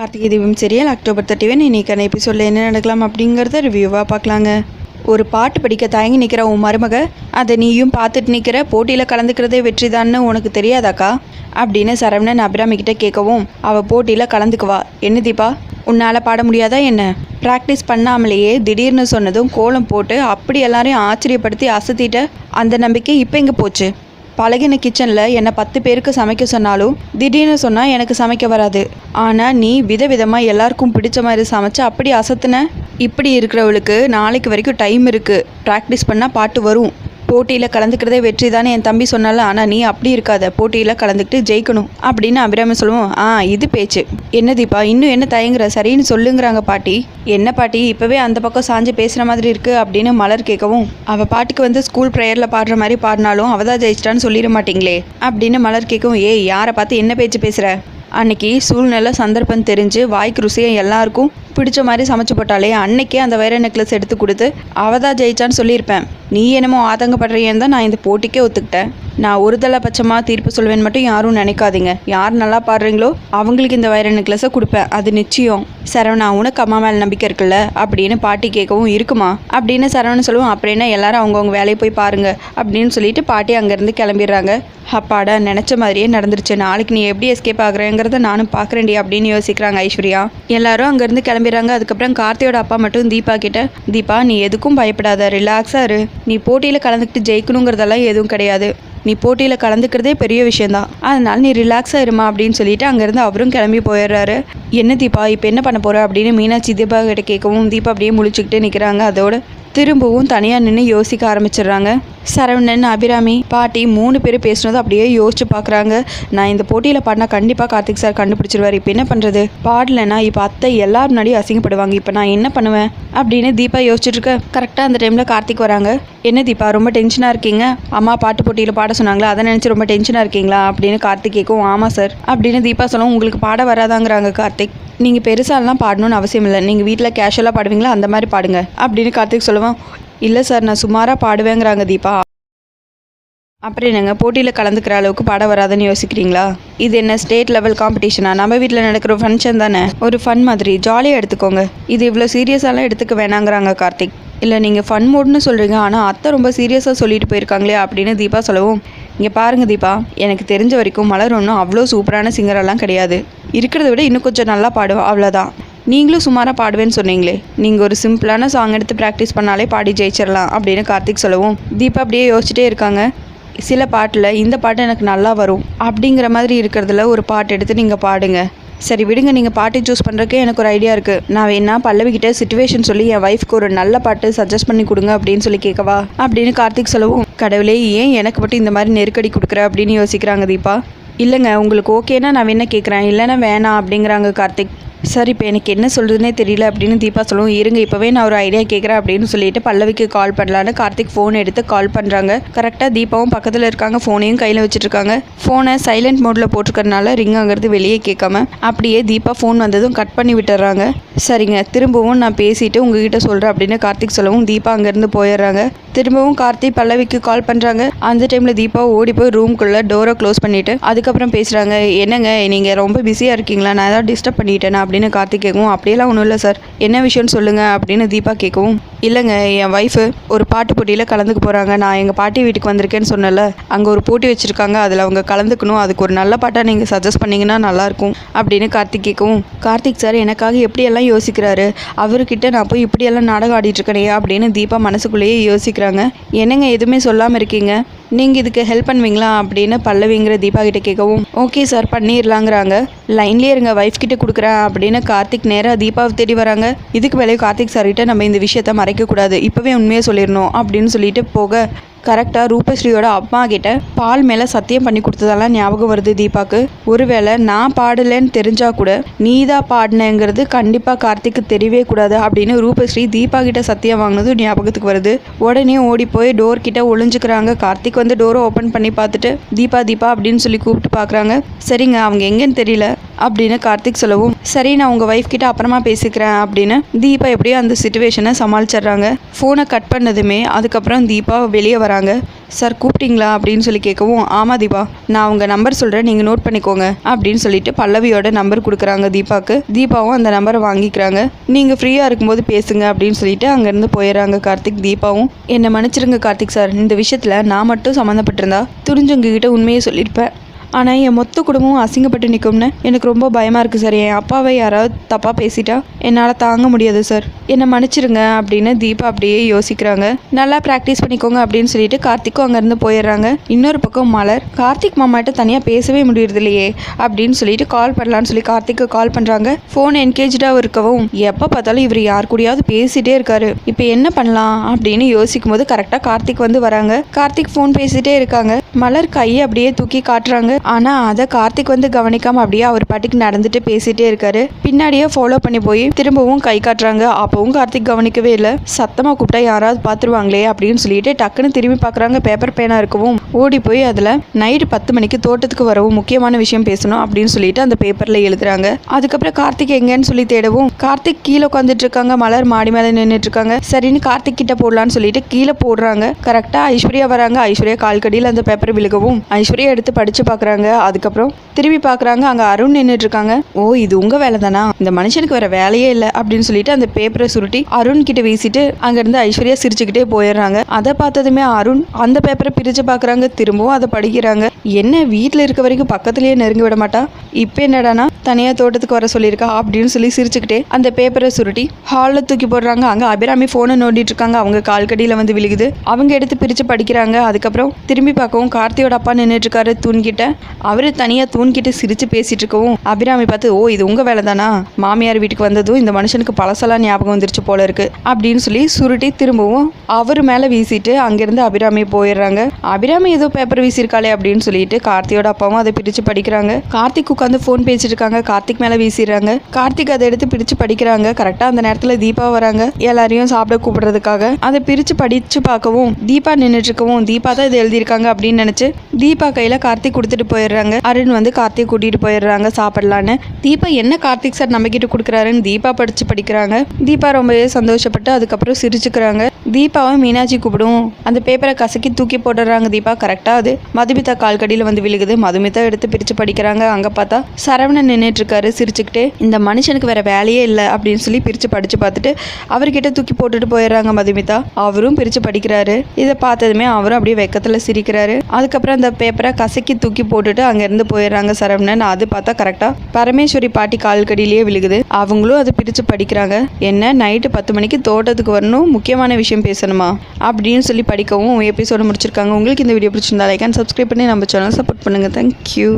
Karthigai Deepam serial October thirty one இன்னைக்கான எபிசோடில் என்ன நடக்கலாம் அப்படிங்கிறத ரிவ்யூவாக பார்க்கலாங்க. ஒரு பாட்டு படிக்க தயங்கி நிற்கிற உன் மருமக அதை நீயும் பார்த்துட்டு நிற்கிற போட்டியில் கலந்துக்கிறதே வெற்றிதான்னு உனக்கு தெரியாதாக்கா? அப்படின்னு சரவணன் அபிராமிகிட்ட கேட்கவும் அவள் போட்டியில் கலந்துக்குவா. என்ன தீபா? உன்னால் பாட முடியாதா என்ன? ப்ராக்டிஸ் பண்ணாமலேயே திடீர்னு சொன்னதும் கோலம் போட்டு அப்படி எல்லாரையும் ஆச்சரியப்படுத்தி அசத்திட்ட அந்த நம்பிக்கை இப்போ எங்கே போச்சு? பழகின கிச்சனில் என்னை பத்து பேருக்கு சமைக்க சொன்னாலும் திடீர்னு சொன்னால் எனக்கு சமைக்க வராது. ஆனால் நீ விதவிதமாக எல்லாருக்கும் பிடிச்ச மாதிரி சமைச்சு அப்படி அசத்துன? இப்படி இருக்கிறவளுக்கு நாளைக்கு வரைக்கும் டைம் இருக்குது ப்ராக்டிஸ் பண்ணால் பாட்டு வரும். போட்டியில் கலந்துக்கிறதே வெற்றி தானே. என் தம்பி சொன்னாலும் ஆனால் நீ அப்படி இருக்காத. போட்டியில் கலந்துக்கிட்டு ஜெயிக்கணும். அப்படின்னு அபிராமி சொல்லுவோம். ஆ இது பேச்சு. என்ன தீபா இன்னும் என்ன தயங்குற? சரின்னு சொல்லுங்கிறாங்க பாட்டி. என்ன பாட்டி? இப்போவே அந்த பக்கம் சாஞ்சு பேசுகிற மாதிரி இருக்குது அப்படின்னு மலர் கேட்கவும். அவள் பாட்டுக்கு வந்து ஸ்கூல் ப்ரேயரில் பாடுற மாதிரி பாடினாலும் அவள் தான் ஜெயிச்சிட்டான்னு சொல்லிட மாட்டிங்களே. அப்படின்னு மலர் கேட்கவும். ஏய் யாரை பார்த்து என்ன பேச்சு பேசுகிற அன்னைக்கு சூழ்நிலை சந்தர்ப்பம் தெரிஞ்சு வாய்க்கு ருசியை எல்லாருக்கும் பிடிச்ச மாதிரி சமைச்சு போட்டாலே அன்னைக்கே அந்த வைர நெக்லஸ் எடுத்து கொடுத்து அவதான் ஜெயிச்சான்னு சொல்லியிருப்பேன். நீ என்னமோ ஆதங்கப்படுறியன்னு தான் நான் இந்த போட்டிக்கே ஒத்துக்கிட்டேன். நான் ஒரு பட்சமாக தீர்ப்பு சொல்வேன்னு மட்டும் யாரும் நினைக்காதீங்க. யார் நல்லா பாடுறீங்களோ அவங்களுக்கு இந்த வைர நெக்லஸை கொடுப்பேன். அது நிச்சயம். சரவணா உனக்கு அம்மா மேலே நம்பிக்கை இருக்குல்ல? அப்படின்னு பாட்டி கேட்கவும் இருக்குமா? அப்படின்னு சரவணன் சொல்லுவோம் அப்புறம் என்ன எல்லாரும் அவங்கவுங்க வேலையை போய் பாருங்க அப்படின்னு சொல்லிட்டு பாட்டி அங்கேருந்து கிளம்பிடுறாங்க. அப்பாடா நினச்ச மாதிரியே நடந்துருச்சு. நாளைக்கு நீ எப்படி எஸ்கேப் ஆகுறேங்கிறத நானும் பார்க்குறேன்டி அப்படின்னு யோசிக்கிறாங்க ஐஸ்வர்யா. எல்லாரும் அங்கேருந்து கிளம்பிடுறாங்க. அதுக்கப்புறம் கார்த்தியோட அப்பா மட்டும் தீபா கிட்ட தீபா நீ எதுக்கும் பயப்படாத. ரிலாக்ஸாக இரு. நீ போட்டியில் கலந்துக்கிட்டு ஜெயிக்கணுங்கிறதெல்லாம் எதுவும் கிடையாது. நீ போட்டியில் கலந்துக்கிறதே பெரிய விஷயந்தான் அதனால் நீ ரிலாக்ஸாக இருமா அப்படின்னு சொல்லிட்டு அங்கேருந்து அவரும் கிளம்பி போயிடுறாரு. என்ன தீபா இப்போ என்ன பண்ண போகிற அப்படின்னு மீனாட்சி தீபா கிட்ட கேட்கவும் தீபா அப்படியே முழிச்சுக்கிட்டு நிற்கிறாங்க அதோட திரும்பவும் தனியாக நின்று யோசிக்க ஆரம்பிச்சிடுறாங்க. சரவணன் அபிராமி பாட்டி மூணு பேர் பேசுனது அப்படியே யோசிச்சு பார்க்குறாங்க நான் இந்த போட்டியில் பாடினா கண்டிப்பாக கார்த்திக் சார் கண்டுபிடிச்சிருவார். இப்போ என்ன பண்ணுறது பாடலைன்னா இப்போ அத்தை எல்லார் முன்னாடியும் அசிங்கப்படுவாங்க. இப்போ நான் என்ன பண்ணுவேன்? அப்படின்னு தீபா யோசிச்சுட்டு இருக்க. கரெக்டாக அந்த டைமில் கார்த்திக் வராங்க. என்ன தீபா ரொம்ப டென்ஷனாக இருக்கீங்க? அம்மா பாட்டு போட்டியில் பாட சொன்னாங்களா? அதை நினச்சி ரொம்ப டென்ஷனாக இருக்கீங்களா? அப்படின்னு கார்த்திக் கேட்கும் ஆமாம் சார் அப்படின்னு தீபா சொல்லவும் உங்களுக்கு பாட வராதாங்கிறாங்க கார்த்திக். நீங்கள் பெருசாலாம் பாடணும்னு அவசியம் இல்லை. நீங்கள் வீட்டில் கேஷுவலாக பாடுவீங்களா? அந்த மாதிரி பாடுங்க. அப்படின்னு கார்த்திக் சொல்லுவான். இல்லை சார் நான் சுமாராக பாடுவேங்கிறாங்க தீபா. அப்புறம் என்னங்க? போட்டியில் கலந்துக்கிற அளவுக்கு பாட வராதுன்னு யோசிக்கிறீங்களா? இது என்ன ஸ்டேட் லெவல் காம்படிஷனா நம்ம வீட்டில் நடக்கிற ஃபங்க்ஷன் தானே? ஒரு ஃபன் மாதிரி. ஜாலியாக எடுத்துக்கோங்க. இது இவ்வளோ சீரியஸாலாம் எடுத்துக்க வேணாங்கிறாங்க கார்த்திக். இல்லை நீங்கள் ஃபன் மோட்னு சொல்கிறீங்க ஆனால் அத்தை ரொம்ப சீரியஸாக சொல்லிட்டு போயிருக்காங்களே அப்படின்னு தீபா சொல்லவும். இங்கே பாருங்க தீபா எனக்கு தெரிஞ்ச வரைக்கும் மலர் ஒன்றும் அவ்வளோ சூப்பரான சிங்கரெல்லாம் கிடையாது. இருக்கிறத விட இன்னும் கொஞ்சம் நல்லா பாடுவா அவ்வளோதான் நீங்களும் சுமாராக பாடுவேன்னு சொன்னீங்களே நீங்கள் ஒரு சிம்பிளான சாங் எடுத்து ப்ராக்டிஸ் பண்ணாலே பாடி ஜெயிச்சிடலாம் அப்படின்னு கார்த்திக் சொல்லவும். தீபா அப்படியே யோசிச்சுட்டே இருக்காங்க. சில பாட்டில் இந்த பாட்டு எனக்கு நல்லா வரும் அப்படிங்கிற மாதிரி இருக்கிறதுல ஒரு பாட்டு எடுத்து நீங்கள் பாடுங்க. சரி விடுங்க நீங்கள் பாட்டு சூஸ் பண்ணுறக்கு எனக்கு ஒரு ஐடியா இருக்குது நான் வேணா பல்லவிக்கிட்ட சுச்சுவேஷன் சொல்லி என் ஒய்ஃப்க்கு ஒரு நல்ல பாட்டு சஜஸ்ட் பண்ணி கொடுங்க அப்படின்னு சொல்லி கேட்கவா? அப்படின்னு கார்த்திக் சொல்லவும் கடவுளே ஏன் எனக்கு மட்டும் இந்த மாதிரி நெருக்கடி கொடுக்குற? அப்படின்னு யோசிக்கிறாங்க தீபா. இல்லைங்க உங்களுக்கு ஓகேனா நான் வேணா கேட்குறேன். இல்லைன்னா வேணாம் அப்படிங்கிறாங்க கார்த்திக். சார் இப்போ எனக்கு என்ன சொல்கிறதுனே தெரியல அப்படின்னு தீபா சொல்லுவோம் இருங்க இப்போவே நான் ஒரு ஐடியா கேட்குறேன் அப்படின்னு சொல்லிட்டு பல்லவிக்கு கால் பண்ணலான்னு கார்த்திக் ஃபோன் எடுத்து கால் பண்ணுறாங்க கரெக்டாக தீபாவும் பக்கத்தில் இருக்காங்க ஃபோனையும் கையில் வச்சுட்ருக்காங்க. ஃபோனை சைலண்ட் மோடில் போட்டிருக்கறனால ரிங் அங்கிறது வெளியே கேட்காம அப்படியே தீபா ஃபோன் வந்ததும் கட் பண்ணி விட்டுறாங்க. சரிங்க திரும்பவும் நான் பேசிட்டு உங்ககிட்ட சொல்கிறேன் அப்படின்னு கார்த்திக் சொல்லவும் தீபா அங்கேருந்து போயிடுறாங்க திரும்பவும் கார்த்திக் பல்லவிக்கு கால் பண்ணுறாங்க அந்த டைமில் தீபா ஓடி போய் ரூம்குள்ளே டோரை க்ளோஸ் பண்ணிவிட்டு அதுக்கப்புறம் பேசுகிறாங்க என்னங்க நீங்கள் ரொம்ப பிஸியாக இருக்கீங்களா? நான் ஏதாவது டிஸ்டர்ப் பண்ணிட்டேன் அப்படின்னு கார்த்திக் கேட்கவும் அப்படியெல்லாம் ஒன்றும் இல்லை சார். என்ன விஷயம்னு சொல்லுங்கள் அப்படின்னு தீபா கேட்கவும் இல்லைங்க என் ஒய்ஃபு ஒரு பாட்டு போட்டியில் கலந்துக்க போகிறாங்க நான் எங்கள் பாட்டி வீட்டுக்கு வந்திருக்கேன்னு சொன்னல அங்கே ஒரு போட்டி வச்சுருக்காங்க. அதில் அவங்க கலந்துக்கணும். அதுக்கு ஒரு நல்ல பாட்டாக நீங்கள் சஜஸ்ட் பண்ணிங்கன்னா நல்லாயிருக்கும் அப்படின்னு கார்த்திக் கேட்கவும் கார்த்திக் சார் எனக்காக எப்படியெல்லாம் யோசிக்கிறாரு? அவர்கிட்ட நான் போய் இப்படியெல்லாம் நாடகம் ஆடிட்டுருக்கனையா அப்படின்னு தீபா மனசுக்குள்ளேயே யோசிக்கிறாங்க. என்னங்க எதுவுமே சொல்லாமல் இருக்கீங்க? நீங்கள் இதுக்கு ஹெல்ப் பண்ணுவீங்களா அப்படின்னு பல்லவிங்கிற தீபா கிட்ட கேட்கவும் ஓகே சார் பண்ணிடலாங்கிறாங்க லைன்லேயே இருங்க ஒய்ஃப் கிட்ட கொடுக்குறேன் அப்படின்னு கார்த்திக் நேராக தீபாவை தேடி வராங்க. இதுக்கு மேலே கார்த்திக் சார்கிட்ட நம்ம இந்த விஷயத்த மறைக்கக்கூடாது. இப்போவே உண்மையாக சொல்லிடணும் அப்படின்னு சொல்லிட்டு போக கரெக்டாக ரூபஸ்ரீயோட அம்மா கிட்ட பால் மேலே சத்தியம் பண்ணி கொடுத்ததெல்லாம் ஞாபகம் வருது தீபாக்கு. ஒருவேளை நான் பாடலைன்னு தெரிஞ்சால் கூட நீ தான் பாடினேங்கிறது கண்டிப்பாக கார்த்திக்கு தெரியவே கூடாது அப்படின்னு ரூபஸ்ரீ தீபா கிட்ட சத்தியம் வாங்கினது ஞாபகத்துக்கு வருது. உடனே ஓடி போய் டோர் கிட்ட ஒளிஞ்சுக்கிறாங்க. கார்த்திக் வந்து டோரை ஓப்பன் பண்ணி பார்த்துட்டு தீபா தீபா அப்படின்னு சொல்லி கூப்பிட்டு பார்க்குறாங்க. சரிங்க அவங்க எங்கேன்னு தெரியல. அப்படின்னு கார்த்திக் சொல்லவும் சரி நான் உங்கள் ஒய்ஃப் கிட்ட அப்புறமா பேசிக்கிறேன் அப்படின்னு தீபா எப்படியோ அந்த சுச்சுவேஷனை சமாளிச்சிடுறாங்க. ஃபோனை கட் பண்ணதுமே அதுக்கப்புறம் தீபா வெளியே வராங்க. சார் கூப்பிட்டீங்களா? அப்படின்னு சொல்லி கேட்கவும் ஆமாம் தீபா நான் உங்கள் நம்பர் சொல்கிறேன் நீங்கள் நோட் பண்ணிக்கோங்க அப்படின்னு சொல்லிட்டு பல்லவியோட நம்பர் கொடுக்குறாங்க தீபாவுக்கு. தீபாவும் அந்த நம்பரை வாங்கிக்கிறாங்க. நீங்கள் ஃப்ரீயாக இருக்கும்போது பேசுங்க அப்படின்னு சொல்லிட்டு அங்கேருந்து போயிடுறாங்க கார்த்திக் தீபாவும். என்னை மன்னிச்சிருங்க கார்த்திக் சார் இந்த விஷயத்தில் நான் மட்டும் சம்மந்தப்பட்டிருந்தா துணிஞ்சவங்க உண்மையை சொல்லியிருப்பேன் ஆனால் என் மொத்த குடும்பமும் அசிங்கப்பட்டு நிற்கும்னு எனக்கு ரொம்ப பயமாக இருக்குது சார் என் அப்பாவை யாராவது தப்பாக பேசிட்டா என்னால் தாங்க முடியாது சார் என்னை மன்னிச்சிருங்க அப்படின்னு தீபா அப்படியே யோசிக்கிறாங்க. நல்லா ப்ராக்டிஸ் பண்ணிக்கோங்க அப்படின்னு சொல்லிட்டு கார்த்திக்கும் அங்கேருந்து போயிடுறாங்க. இன்னொரு பக்கம் மலர் கார்த்திக் மாமாட்ட தனியாக பேசவே முடியறது இல்லையே அப்படின்னு சொல்லிட்டு கால் பண்ணலான்னு சொல்லி கார்த்திக்கு கால் பண்ணுறாங்க ஃபோன் என்கேஜாக இருக்கவும் எப்போ பார்த்தாலும் இவர் யார் கூடயாவது பேசிட்டே இருக்காரு. இப்போ என்ன பண்ணலாம் அப்படின்னு யோசிக்கும் போது கரெக்டாக கார்த்திக் வந்து வராங்க. கார்த்திக் ஃபோன் பேசிட்டே இருக்காங்க. மலர் கையை அப்படியே தூக்கி காட்டுறாங்க. ஆனால் அதை கார்த்திக் வந்து கவனிக்காம அப்படியே அவர் பாட்டுக்கு நடந்துட்டு பேசிட்டே இருக்காரு. பின்னாடியே ஃபாலோ பண்ணி போய் திரும்பவும் கை காட்டுறாங்க. அப்பவும் கார்த்திக் கவனிக்கவே இல்லை. சத்தமாக கூப்பிட்டா யாராவது பார்த்துருவாங்களே அப்படின்னு சொல்லிட்டு டக்குன்னு திரும்பி பார்க்குறாங்க பேப்பர் பேனா இருக்கவும். ஓடி போய் அதில் நைட்டு பத்து மணிக்கு தோட்டத்துக்கு வரவும் முக்கியமான விஷயம் பேசணும் அப்படின்னு சொல்லிட்டு அந்த பேப்பரில் எழுதுறாங்க. அதுக்கப்புறம் கார்த்திக் எங்கன்னு சொல்லி தேடவும். கார்த்திக் கீழே உட்காந்துட்டு இருக்காங்க. மலர் மாடி மேலே நின்றுட்டு இருக்காங்க. சரின்னு கார்த்திக் கிட்ட போடலான்னு சொல்லிட்டு கீழே போடுறாங்க. கரெக்டாக ஐஸ்வர்யா வராங்க. ஐஸ்வர்யா கால்கடியில் அந்த பேப்பர் விழுகவும். ஐஸ்வர்யா எடுத்து படிச்சு பார்க்குறாங்க அதுக்கப்புறம் திரும்பி பார்க்குறாங்க. அங்கே அருண் நின்றுட்டு இருக்காங்க ஓ இது உங்கள் வேலை தானா இந்த மனுஷனுக்கு வேற வேலையே இல்லை. அப்படின்னு சொல்லிட்டு அந்த பேப்பரை சுருட்டி அருண் கிட்ட வீசிட்டு அங்கேருந்து ஐஸ்வர்யா சிரிச்சுக்கிட்டே போயிடுறாங்க. அதை பார்த்ததுமே அருண் அந்த பேப்பரை பிரித்து பார்க்குறாங்க. திரும்பவும் அதை படிக்கிறாங்க. என்ன வீட்டில் இருக்க வரைக்கும் பக்கத்துலேயே நெருங்கி விட மாட்டா? இப்போ என்னடானா? தனியாக தோட்டத்துக்கு வர சொல்லியிருக்கா? அப்படின்னு சொல்லி சிரிச்சுக்கிட்டே அந்த பேப்பரை சுருட்டி ஹாலில் தூக்கி போடுறாங்க. அங்கே அபிராமி ஃபோனை நோண்டிட்டு இருக்காங்க அவங்க கால்கடியில் வந்து விழுகுது. அவங்க எடுத்து பிரித்து படிக்கிறாங்க. அதுக்கப்புறம் திரும்பி பார்க்கவும் கார்த்தியோட அப்பா நின்றுட்டு இருக்காரு தூண்கிட்ட. அவர் தனியாக தூண்கிட்ட சிரித்து பேசிகிட்டு இருக்கவும் அபிராமி பார்த்து ஓ இது உங்கள் வேலை தானா மாமியார் வீட்டுக்கு வந்ததும் இந்த மனுஷனுக்கு பழசெல்லாம் ஞாபகம் வந்துருச்சு போல இருக்கு அப்படின்னு சொல்லி சுருட்டி திரும்பவும் அவர் மேலே வீசிட்டு அங்கேருந்து அபிராமி போயிடுறாங்க. அபிராமி ஏதோ பேப்பர் வீசியிருக்காளே அப்படின்னு சொல்லிட்டு கார்த்தியோட அப்பாவும் அதை பிரித்து படிக்கிறாங்க. கார்த்திக் உட்காந்து ஃபோன் பேசிட்டு இருக்காங்க கார்த்திக் மேலே வீசிடுறாங்க. கார்த்திக் அதை எடுத்து பிரித்து படிக்கிறாங்க. கரெக்டாக அந்த நேரத்தில் தீபா வராங்க. எல்லாரையும் சாப்பிட கூப்பிடுறதுக்காக. அதை பிரித்து படித்து பார்க்கவும் தீபா நின்றுட்டு இருக்கவும் தீபா தான் இது எழுதியிருக்காங்க அப்படின்னு நினச்சி தீபா கையில் கார்த்திக் கொடுத்துட்டு போயிடுறாங்க. அருண் வந்து கார்த்திக் கூட்டிகிட்டு போயிடுறாங்க சாப்பிடலான்னு. தீபா என்ன கார்த்திக் சார் நம்ம கொடுக்குறாருன்னு தீபா படித்து படிக்கிறாங்க. தீபா ரொம்பவே சந்தோஷப்பட்டு அதுக்கப்புறம் சிரிச்சுக்கிறாங்க. தீபாவை மீனாட்சி கூப்பிடும். அந்த பேப்பரை கசக்கி தூக்கி போட்டுடுறாங்க தீபா. கரெக்டாக அது. மதுமிதா கால்கடியில் வந்து விழுகுது. மதுமிதா எடுத்து பிரித்து படிக்கிறாங்க. அங்கே பார்த்தா சரவணன் நின்றுட்டு இருக்காரு சிரிச்சுக்கிட்டே. இந்த மனுஷனுக்கு வேற வேலையே இல்லை அப்படின்னு சொல்லி பிரித்து படித்து பார்த்துட்டு அவர்கிட்ட தூக்கி போட்டுட்டு போயிடுறாங்க மதுமிதா. அவரும் பிரித்து படிக்கிறாரு. இதை பார்த்ததுமே அவரும் அப்படியே வெக்கத்தில் சிரிக்கிறாரு. அதுக்கப்புறம் அந்த பேப்பரை கசக்கி தூக்கி போட்டுட்டு அங்கேருந்து போயிடுறாங்க சரவணன். அது பார்த்தா கரெக்டாக பரமேஸ்வரி பாட்டி கால்கடியிலேயே விழுகுது. அவங்களும் அதை பிரித்து படிக்கிறாங்க. என்ன? நைட்டு பத்து மணிக்கு தோட்டத்துக்கு வரணும். முக்கியமான விஷயம் விஷயம் பேசணுமா? அப்படின்னு சொல்லி படிக்கவும் எபிசோடு முடிச்சிருக்காங்க. உங்களுக்கு இந்த வீடியோ பிடிச்சிருந்தா லைக் அண்ட் சப்ஸ்கிரைப் பண்ணி நம்ம சேனல் சப்போர்ட் பண்ணுங்கள் தேங்க்யூ